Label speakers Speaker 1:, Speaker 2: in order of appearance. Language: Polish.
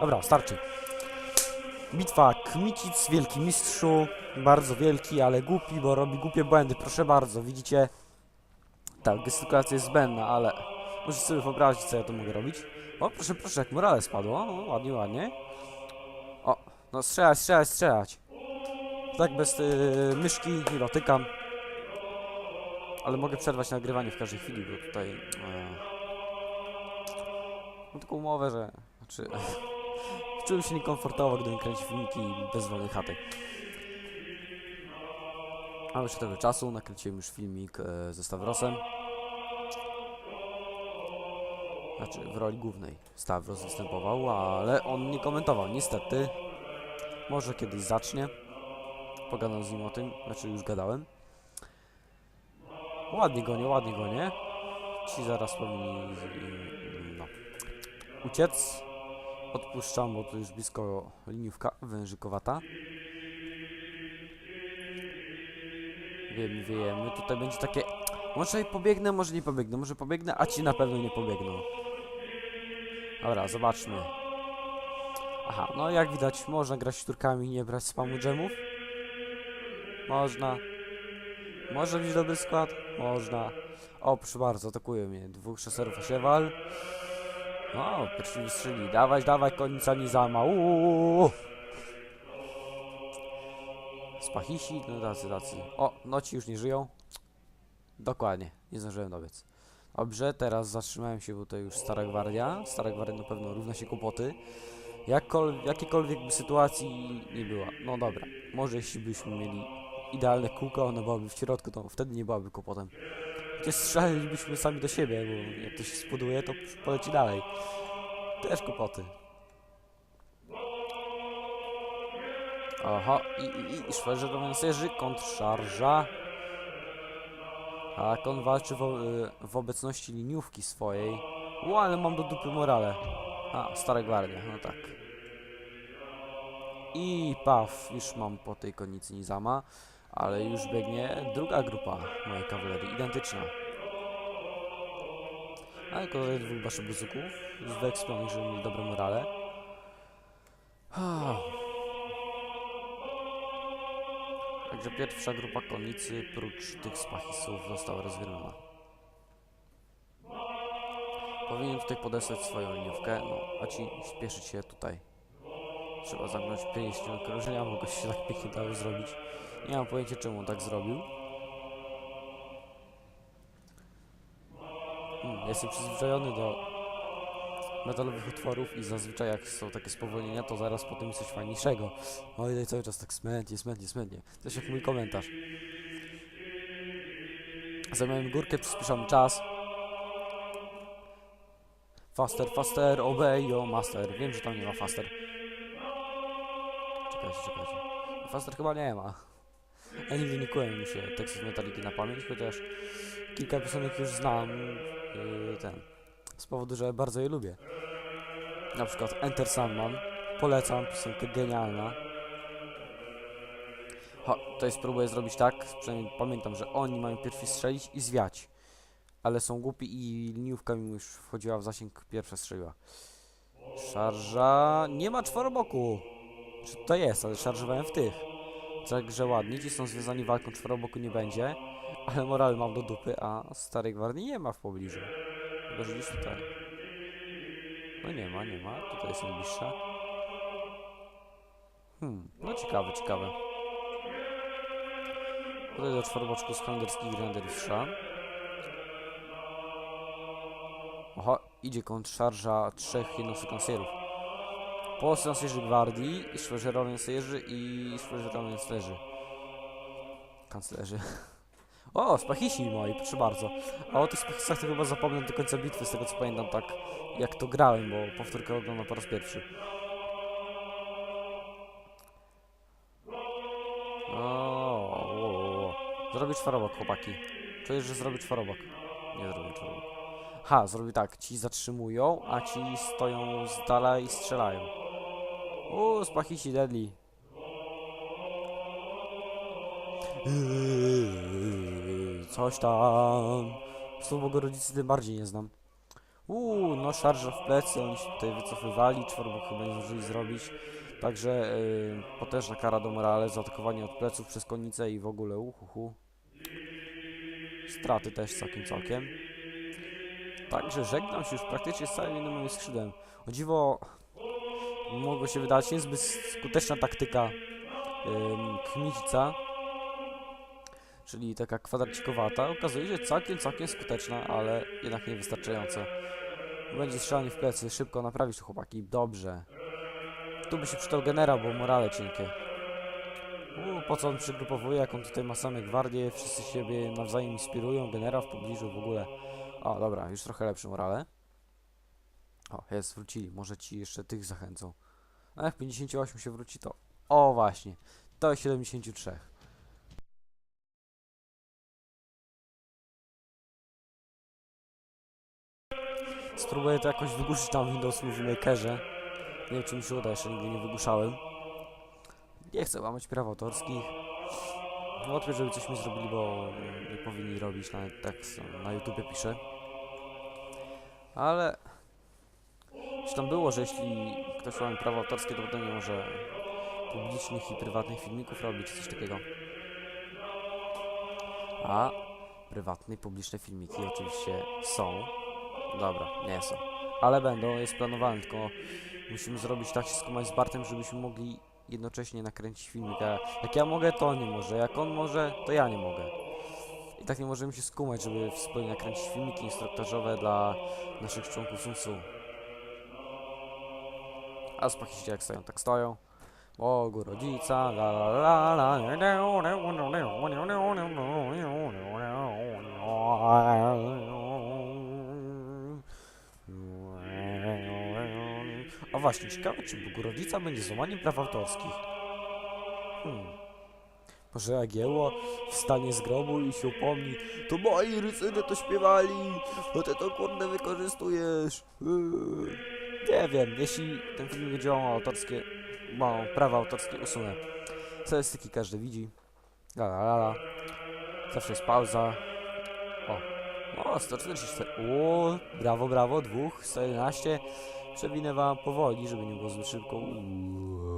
Speaker 1: Dobra, starczy. Bitwa Kmicic, wielki mistrzu, bardzo wielki, ale głupi, bo robi głupie błędy, proszę bardzo, widzicie? Tak, gestykulacja jest zbędna, ale możecie sobie wyobrazić, co ja tu mogę robić. O, proszę, proszę, jak morale spadło, o, ładnie, ładnie. O, no strzelać, strzelać, strzelać. Tak, bez y, myszki nie dotykam. Ale mogę przerwać nagrywanie w każdej chwili, bo tutaj... E, mam taką umowę, że... Znaczy... Czułem się niekomfortowo, gdybym kręcił filmiki bez wolnej chaty. Mam jeszcze trochę czasu, nakręciłem już filmik e, ze Stawrosem. Znaczy, w roli głównej Stawros występował, ale on nie komentował, niestety. Może kiedyś zacznie. Pogadam z nim o tym, znaczy już gadałem. Ładnie gonię, ładnie gonię. Ci zaraz powinni no, uciec. Odpuszczam, bo to już blisko liniówka wężykowata. Wiem, wiemy, tutaj będzie takie... Może i pobiegnę, może nie pobiegnę, może pobiegnę, a ci na pewno nie pobiegną. Dobra, zobaczmy. Aha, no jak widać, można grać szturkami i nie brać spamu dżemów. Można. Może być dobry skład? Można. O, proszę bardzo, atakuje mnie. Dwóch szeserów osiewal. O, pierwszy wystrzeli. Dawać, dawać, konica Nizama. Uuu. Spachisi, no tacy, tacy. O, no ci już nie żyją. Dokładnie, nie zdążyłem dobiec. Dobrze, teraz zatrzymałem się, bo to już Stara Gwardia. Stara Gwardia na pewno równa się kłopoty. Jakkol, jakiekolwiek by sytuacji nie była. No dobra, może jeśli byśmy mieli idealne kółko, ona byłaby w środku, to wtedy nie byłaby kłopotem. Chociaż strzelalibyśmy sami do siebie, bo jak to się spoduje, to poleci dalej. Też kłopoty. Oho, i, i, i szwarzy romancerzy, kontrszarża. Tak, on walczy wo, y, w obecności liniówki swojej. Ło, ale mam do dupy morale. A, stara gwardia, no tak. I paf, już mam po tej konicy Nizama, ale już biegnie druga grupa mojej kawalerii, identyczna. Ale kolejnych dwóch baszybuzuków, z wyeksplonych, żeby mieli dobre morale. Także pierwsza grupa konicy, prócz tych spachisów, została rozwierona. Powinien tutaj podesłać swoją liniówkę, no a ci śpieszyć się tutaj. Trzeba zamknąć 50 okrążenia, bo go się tak pięknie dało zrobić. Nie mam pojęcia czemu tak zrobił. Hmm, jestem przyzwyczajony do metalowych utworów i zazwyczaj jak są takie spowolnienia, to zaraz po tym coś fajniejszego. Oj, daj cały czas tak smętnie, smętnie, smętnie. Coś jak mój komentarz. Zajmujemy górkę, przyspieszamy czas. Faster, faster, obey yo, master. Wiem, że tam nie ma faster. Czekajcie, czekajcie. Faster chyba nie ma. Ja nie kułem mi się teksty z Metaliki na pamięć, chociaż kilka piosenek już znam. Yy, ten. Z powodu, że bardzo je lubię. Na przykład Enter Sandman. Polecam, piosenkę genialna. To jest spróbuję zrobić tak, przynajmniej pamiętam, że oni mają pierwsi strzelić i zwiać. Ale są głupi i liniówka mi już wchodziła w zasięg, pierwsza strzeliła. Szarża... Nie ma czworoboku! Czy to jest, ale szarżowałem w tych. Także ładnie, ci są związani walką, czworoboku nie będzie. Ale moral mam do dupy, a starej gwardii nie ma w pobliżu. Chyba, że tutaj. No nie ma, nie ma. Tutaj jest najbliższa. Hmm, no ciekawe, ciekawe. Tutaj do czworoboczku z holenderskich granderusza. Oho, idzie kontrszarża trzech jednostek lansjerów. Polscy lansjerzy gwardii, szweżerowie lansjerzy i szweżerowie lansjerzy. Kanclerzy. O, spachisi moi, proszę bardzo. A o tych spachisach to chyba zapomnę do końca bitwy, z tego co pamiętam, tak jak to grałem, bo powtórkę oglądam po raz pierwszy. O, o, o. Zrobię czworobok, chłopaki. Czujesz, że zrobię czworobok? Nie zrobię czworobok. Ha, zrobił tak, ci zatrzymują, a ci stoją z dala i strzelają. Uuu, spachici deadly. Coś tam. Słowo rodzicy tym bardziej nie znam. Uuu, no szarża w plecy, oni się tutaj wycofywali, czworobok chyba nie zdążyli zrobić. Także yy, potężna kara do Morale za atakowanie od pleców przez konnicę i w ogóle uhuhu. Straty też całkiem całkiem. Także żegnam się już praktycznie z całym jednym moim skrzydłem. O dziwo, mogło się wydać niezbyt skuteczna taktyka ym, Kmicica, czyli taka kwadracikowata. Okazuje się całkiem, całkiem skuteczna, ale jednak niewystarczająca. Będzie strzelanie w plecy, szybko naprawić chłopaki, dobrze. Tu by się przydał generał, bo morale cienkie. U, po co on przygrupowuje, jak on tutaj ma same gwardie, wszyscy siebie nawzajem inspirują, generał w pobliżu w ogóle. O, dobra, już trochę lepsze morale. O, jest, wrócili, może ci jeszcze tych zachęcą. A jak 58 się wróci, to... O, właśnie, to 73. Spróbuję to jakoś wygłuszyć tam w Windows Movie Makerze. Nie wiem, czy mi się uda, jeszcze nigdy nie wygłuszałem. Nie chcę łamać praw autorskich. Wątpię, żeby coś mi zrobili, bo nie powinni robić, nawet tak na YouTubie piszę. Ale... Czy tam było, że jeśli ktoś łamie prawa autorskie, to potem nie może publicznych i prywatnych filmików robić, coś takiego. A prywatne i publiczne filmiki oczywiście są. Dobra, nie są. Ale będą, jest planowane, tylko musimy zrobić tak się skumać z Bartem, żebyśmy mogli jednocześnie nakręcić filmik. A jak ja mogę, to on nie może. Jak on może, to ja nie mogę. I tak nie możemy się skumać, żeby wspólnie nakręcić filmiki instruktażowe dla naszych członków SUNSU. A spachiści jak stoją, tak stoją. Bogu rodzica, la la la la. A właśnie, ciekawe, czy Bogu rodzica będzie złamaniem praw autorskich. Hmm. Może Jagiełło wstanie z grobu i się upomni. To moi rycerze to śpiewali, no ty to kurde wykorzystujesz. Yy. Nie wiem, jeśli ten film będzie miał autorskie, ma prawa autorskie usunę. Statystyki każdy widzi. La la la la. Zawsze jest pauza. O, o 144. O, brawo, brawo, dwóch, 111. Przewinę wam powoli, żeby nie było zbyt szybko. Uuu.